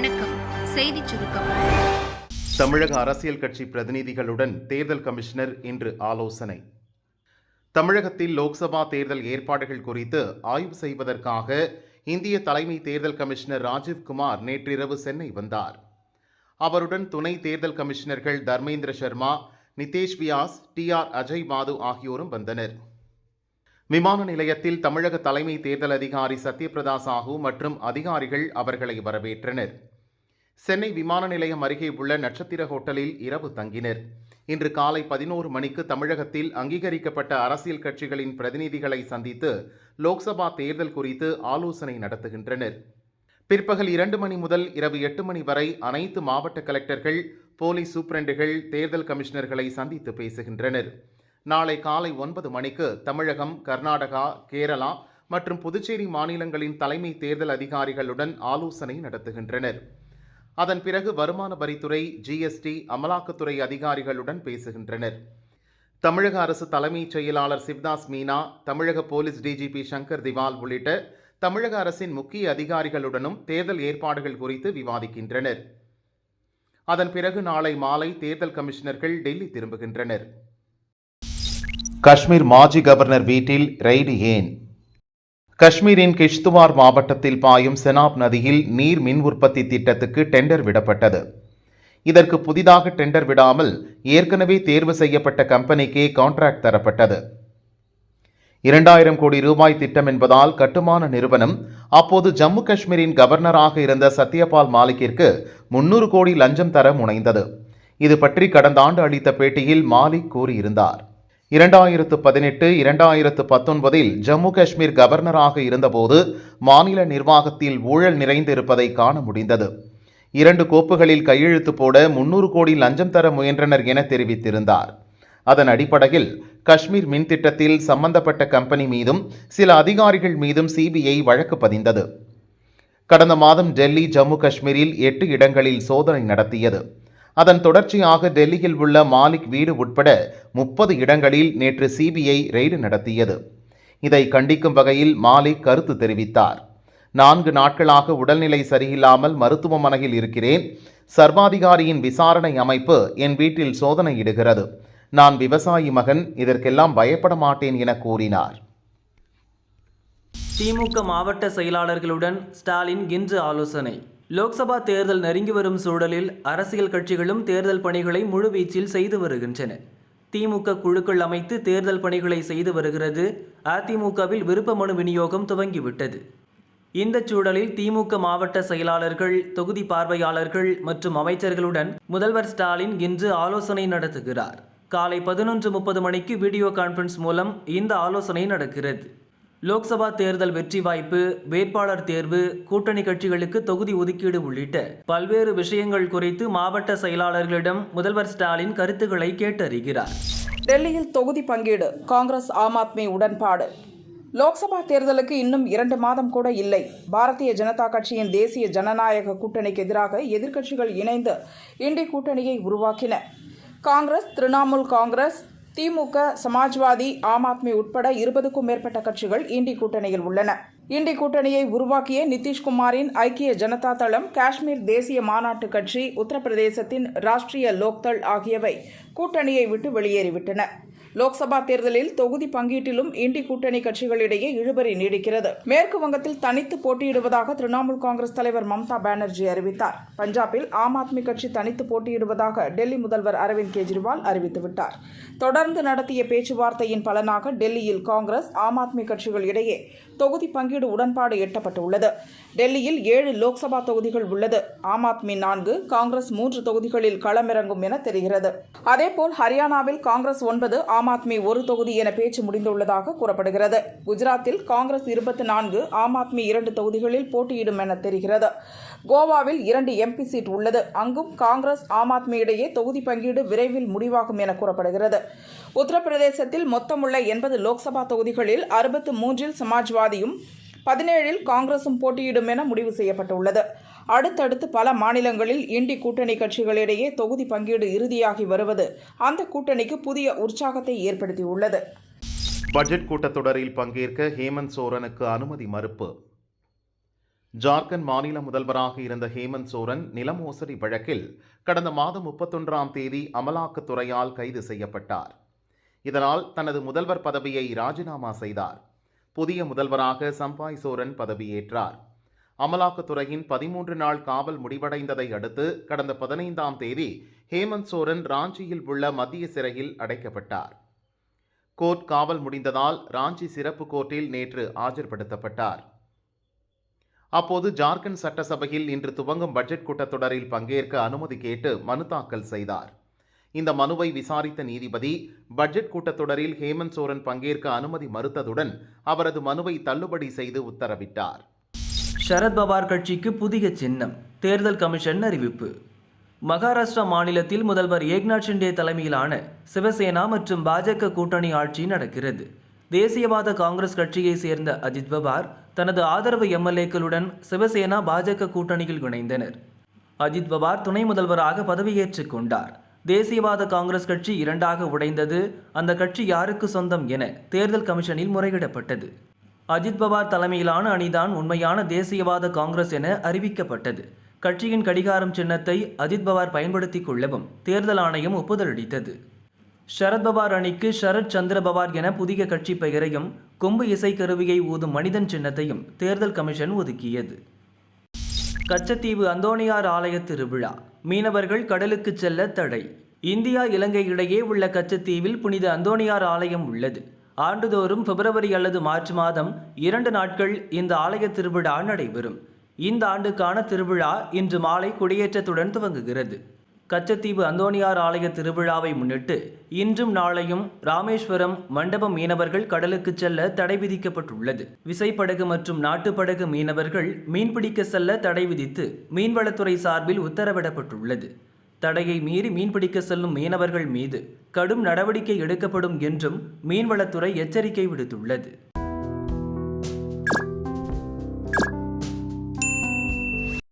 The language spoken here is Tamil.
வணக்கம். செய்தி சுருக்கம். தமிழக அரசியல் கட்சி பிரதிநிதிகளுடன் தேர்தல் கமிஷனர் இன்று ஆலோசனை. தமிழகத்தில் லோக்சபா தேர்தல் ஏற்பாடுகள் குறித்து ஆய்வு செய்வதற்காக இந்திய தலைமை தேர்தல் கமிஷனர் ராஜீவ்குமார் நேற்றிரவு சென்னை வந்தார். அவருடன் துணை தேர்தல் கமிஷனர்கள் தர்மேந்திர சர்மா நிதேஷ் வியாஸ் டி ஆர் அஜய் மாது ஆகியோரும் வந்தனர். விமான நிலையத்தில் தமிழக தலைமை தேர்தல் அதிகாரி சத்யபிரதா சாஹூ மற்றும் அதிகாரிகள் அவர்களை வரவேற்றனர். சென்னை விமான நிலையம் அருகே உள்ள நட்சத்திர ஹோட்டலில் இரவு தங்கினர். இன்று காலை பதினோரு மணிக்கு தமிழகத்தில் அங்கீகரிக்கப்பட்ட அரசியல் கட்சிகளின் பிரதிநிதிகளை சந்தித்து லோக்சபா தேர்தல் குறித்து ஆலோசனை நடத்துகின்றனர். பிற்பகல் இரண்டு மணி முதல் இரவு எட்டு மணி வரை அனைத்து மாவட்ட கலெக்டர்கள் போலீஸ் சூப்பரண்டுகள் தேர்தல் கமிஷனர்களை சந்தித்து பேசுகின்றனர். நாளை காலை ஒன்பது மணிக்கு தமிழகம் கர்நாடகா கேரளா மற்றும் புதுச்சேரி மாநிலங்களின் தலைமை தேர்தல் அதிகாரிகளுடன் ஆலோசனை நடத்துகின்றனர். அதன் பிறகு வருமான வரித்துறை ஜிஎஸ்டி அமலாக்கத்துறை அதிகாரிகளுடன் பேசுகின்றனர். தமிழக அரசு தலைமைச் செயலாளர் சிவ்தாஸ் மீனா தமிழக போலீஸ் டிஜிபி சங்கர் திவால் உள்ளிட்ட தமிழக அரசின் முக்கிய அதிகாரிகளுடனும் தேர்தல் ஏற்பாடுகள் குறித்து விவாதிக்கின்றனர். அதன் பிறகு நாளை மாலை தேர்தல் கமிஷனர்கள் டெல்லி திரும்புகின்றனர். காஷ்மீர் மாஜி கவர்னர் வீட்டில் ரெய்டு ஏன்? காஷ்மீரின் கிஷ்துவார் மாவட்டத்தில் பாயும் செனாப் நதியில் நீர் மின் உற்பத்தி திட்டத்துக்கு டெண்டர் விடப்பட்டது. இதற்கு புதிதாக டெண்டர் விடாமல் ஏற்கனவே தேர்வு செய்யப்பட்ட கம்பெனிக்கே கான்ட்ராக்ட் தரப்பட்டது. இரண்டாயிரம் கோடி ரூபாய் திட்டம் என்பதால் கட்டுமான நிறுவனம் அப்போது ஜம்மு காஷ்மீரின் கவர்னராக இருந்த சத்யபால் மாலிக்கிற்கு முன்னூறு கோடி லஞ்சம் தர முனைந்தது. இது பற்றி கடந்த ஆண்டு அளித்த பேட்டியில் மாலிக் கூறியிருந்தார். இரண்டாயிரத்து பதினெட்டு இரண்டாயிரத்து பத்தொன்பதில் ஜம்மு காஷ்மீர் கவர்னராக இருந்தபோது மாநில நிர்வாகத்தில் ஊழல் நிறைந்திருப்பதை காண முடிந்தது. இரண்டு கோப்புகளில் கையெழுத்து போட முன்னூறு கோடி லஞ்சம் தர முயன்றனர் என தெரிவித்திருந்தார். அதன் அடிப்படையில் காஷ்மீர் மின் திட்டத்தில் சம்பந்தப்பட்ட கம்பெனி மீதும் சில அதிகாரிகள் மீதும் சிபிஐ வழக்கு பதிந்தது. கடந்த மாதம் டெல்லி ஜம்மு காஷ்மீரில் எட்டு இடங்களில் சோதனை நடத்தியது. அதன் தொடர்ச்சியாக டெல்லியில் உள்ள மாலிக் வீடு உட்பட முப்பது இடங்களில் நேற்று சிபிஐ ரெய்டு நடத்தியது. இதை கண்டிக்கும் வகையில் மாலிக் கருத்து தெரிவித்தார். நான்கு நாட்களாக உடல்நிலை சரியில்லாமல் மருத்துவமனையில் இருக்கிறேன். சர்வாதிகாரியின் விசாரணை அமைப்பு என் வீட்டில் சோதனையிடுகிறது. நான் விவசாயி மகன் இதற்கெல்லாம் பயப்பட மாட்டேன் என கூறினார். திமுக மாவட்ட செயலாளர்களுடன் ஸ்டாலின் இன்று ஆலோசனை. லோக்சபா தேர்தல் நெருங்கி வரும் சூழலில் அரசியல் கட்சிகளும் தேர்தல் பணிகளை முழுவீச்சில் செய்து வருகின்றன. திமுக குழுக்கள் அமைத்து தேர்தல் பணிகளை செய்து வருகிறது. அதிமுகவில் விருப்ப மனு விநியோகம் துவங்கிவிட்டது. இந்த சூழலில் திமுக மாவட்ட செயலாளர்கள் தொகுதி பார்வையாளர்கள் மற்றும் அமைச்சர்களுடன் முதல்வர் ஸ்டாலின் இன்று ஆலோசனை நடத்துகிறார். காலை பதினொன்று முப்பது மணிக்கு வீடியோ கான்ஃபரன்ஸ் மூலம் இந்த ஆலோசனை நடக்கிறது. லோக்சபா தேர்தல் வெற்றி வாய்ப்பு வேட்பாளர் தேர்வு கூட்டணி கட்சிகளுக்கு தொகுதி ஒதுக்கீடு உள்ளிட்ட பல்வேறு விஷயங்கள் குறித்து மாவட்ட செயலாளர்களிடம் முதல்வர் ஸ்டாலின் கருத்துக்களை கேட்டறிகிறார். டெல்லியில் தொகுதி பங்கீடு காங்கிரஸ் ஆம் ஆத்மி உடன்பாடு. லோக்சபா தேர்தலுக்கு இன்னும் இரண்டு மாதம் கூட இல்லை. பாரதிய ஜனதா கட்சியின் தேசிய ஜனநாயக கூட்டணிக்கு எதிராக எதிர்க்கட்சிகள் இணைந்து இண்டி கூட்டணியை உருவாக்கின. காங்கிரஸ் திரிணாமுல் காங்கிரஸ் திமுக சமாஜ்வாதி ஆம் ஆத்மி உட்பட இருபதுக்கும் மேற்பட்ட கட்சிகள் இண்டி கூட்டணியில் உள்ளன. இண்டி கூட்டணியை உருவாக்கிய நிதிஷ்குமாரின் ஐக்கிய ஜனதா தளம் காஷ்மீர் தேசிய மாநாட்டு கட்சி உத்தரப்பிரதேசத்தின் ராஷ்டிரிய லோக்தள் ஆகியவை கூட்டணியை விட்டு வெளியேறிவிட்டன. லோக்சபா தேர்தலில் தொகுதி பங்கீட்டிலும் இண்டி கூட்டணி கட்சிகளிடையே இழுபறி நீடிக்கிறது. மேற்கு வங்கத்தில் தனித்து போட்டியிடுவதாக திரிணாமுல் காங்கிரஸ் தலைவர் மம்தா பானர்ஜி அறிவித்தார். பஞ்சாபில் ஆம் ஆத்மி கட்சி தனித்து போட்டியிடுவதாக டெல்லி முதல்வர் அரவிந்த் கெஜ்ரிவால் அறிவித்துவிட்டார் தொடர்ந்து நடத்திய பேச்சுவார்த்தையின் பலனாக டெல்லியில் காங்கிரஸ் ஆம் ஆத்மி கட்சிகள் இடையே தொகுதி பங்கீடு உடன்பாடு எட்டப்பட்டுள்ளது. டெல்லியில் ஏழு லோக்சபா தொகுதிகள் உள்ளது. ஆம் ஆத்மி நான்கு காங்கிரஸ் மூன்று தொகுதிகளில் களமிறங்கும் என தெரிகிறது. அதேபோல் ஹரியானாவில் காங்கிரஸ் ஒன்பது ஆம் ஆம் ஆத்மி ஒரு தொகுதி என பேச்சு முடிந்துள்ளதாக கூறப்படுகிறது. குஜராத்தில் காங்கிரஸ் இருபத்தி நான்கு ஆம் ஆத்மி இரண்டு தொகுதிகளில் போட்டியிடும் என தெரிகிறது. கோவாவில் இரண்டு எம்பி சீட் உள்ளது. அங்கும் காங்கிரஸ் ஆம் ஆத்மி இடையே தொகுதி பங்கீடு விரைவில் முடிவாகும் என கூறப்படுகிறது. உத்தரப்பிரதேசத்தில் மொத்தமுள்ள எண்பது லோக்சபா தொகுதிகளில் அறுபத்து மூன்றில் சமாஜ்வாதியும் பதினேழில் காங்கிரசும் போட்டியிடும் என முடிவு செய்யப்பட்டுள்ளது. அடுத்தடுத்து பல மாநிலங்களில் இண்டி கூட்டணி கட்சிகளிடையே தொகுதி பங்கீடு இறுதியாகி வருவது அந்த கூட்டணிக்கு புதிய உற்சாகத்தை ஏற்படுத்தியுள்ளது. பட்ஜெட் கூட்டத்தொடரில் பங்கேற்க ஹேமந்த் சோரனுக்கு அனுமதி மறுப்பு. ஜார்க்கண்ட் மாநில முதல்வராக இருந்த ஹேமந்த் சோரன் நில மோசடி வழக்கில் கடந்த மாதம் முப்பத்தொன்றாம் தேதி அமலாக்கத்துறையால் கைது செய்யப்பட்டார். இதனால் தனது முதல்வர் பதவியை ராஜினாமா செய்தார். புதிய முதல்வராக சம்பாய் சோரன் பதவியேற்றார். அமலாக்கத்துறையின் பதிமூன்று நாள் காவல் முடிவடைந்ததை அடுத்து கடந்த பதினைந்தாம் தேதி ஹேமந்த் சோரன் ராஞ்சியில் உள்ள மத்திய சிறையில் அடைக்கப்பட்டார். கோர்ட் காவல் முடிந்ததால் ராஞ்சி சிறப்பு கோர்ட்டில் நேற்று ஆஜர்படுத்தப்பட்டார். அப்போது ஜார்க்கண்ட் சட்டசபையில் இன்று துவங்கும் பட்ஜெட் கூட்டத்தொடரில் பங்கேற்க அனுமதி கேட்டு மனு தாக்கல் செய்தார். இந்த மனுவை விசாரித்த நீதிபதி பட்ஜெட் கூட்டத்தொடரில் ஹேமந்த் சோரன் பங்கேற்க அனுமதி மறுத்ததுடன் அவரது மனுவை தள்ளுபடி செய்து உத்தரவிட்டார். சரத்பவார் கட்சிக்கு புதிய சின்னம். தேர்தல் கமிஷன் அறிவிப்பு. மகாராஷ்டிரா மாநிலத்தில் முதல்வர் ஏக்நாத் ஷிண்டே தலைமையிலான சிவசேனா மற்றும் பாஜக கூட்டணி ஆட்சி நடக்கிறது. தேசியவாத காங்கிரஸ் கட்சியைச் சேர்ந்த அஜித் பவார் தனது ஆதரவு எம்எல்ஏக்களுடன் சிவசேனா பாஜக கூட்டணியில் இணைந்தனர். அஜித் பவார் துணை முதல்வராக பதவியேற்றுக் கொண்டார். தேசியவாத காங்கிரஸ் கட்சி இரண்டாக உடைந்தது. அந்த கட்சி யாருக்கு சொந்தம் என தேர்தல் கமிஷனில் முறையிடப்பட்டது. அஜித் பவார் தலைமையிலான அணிதான் உண்மையான தேசியவாத காங்கிரஸ் என அறிவிக்கப்பட்டது. கட்சியின் கடிகாரம் சின்னத்தை அஜித் பவார் பயன்படுத்திக் கொள்ளவும் தேர்தல் ஆணையம் ஒப்புதல் அளித்தது சரத்பவார் அணிக்கு சரத் சந்திர பவார் என புதிய கட்சி பெயரையும் கொம்பு இசை கருவியை ஊதும் மனிதன் சின்னத்தையும் தேர்தல் கமிஷன் ஒதுக்கியது. கச்சத்தீவு அந்தோணியார் ஆலய திருவிழா மீனவர்கள் கடலுக்கு செல்ல தடை. இந்தியா இலங்கை இடையே உள்ள கச்சத்தீவில் புனித அந்தோணியார் ஆலயம் உள்ளது. ஆண்டுதோறும் பிப்ரவரி அல்லது மார்ச் மாதம் இரண்டு நாட்கள் இந்த ஆலய திருவிழா நடைபெறும். இந்த ஆண்டுக்கான திருவிழா இன்று மாலை கொடியேற்றத்துடன் துவங்குகிறது. கச்சத்தீவு அந்தோணியார் ஆலய திருவிழாவை முன்னிட்டு இன்றும் நாளையும் ராமேஸ்வரம் மண்டபம் மீனவர்கள் கடலுக்கு செல்ல தடை விதிக்கப்பட்டுள்ளது. விசைப்படகு மற்றும் நாட்டுப்படகு மீனவர்கள் மீன்பிடிக்க செல்ல தடை விதித்து மீன்வளத்துறை சார்பில் உத்தரவிடப்பட்டுள்ளது. தடையை மீறி மீன்பிடிக்க செல்லும் மீனவர்கள் மீது கடும் நடவடிக்கை எடுக்கப்படும் என்றும் மீன்வளத்துறை எச்சரிக்கை விடுத்துள்ளது.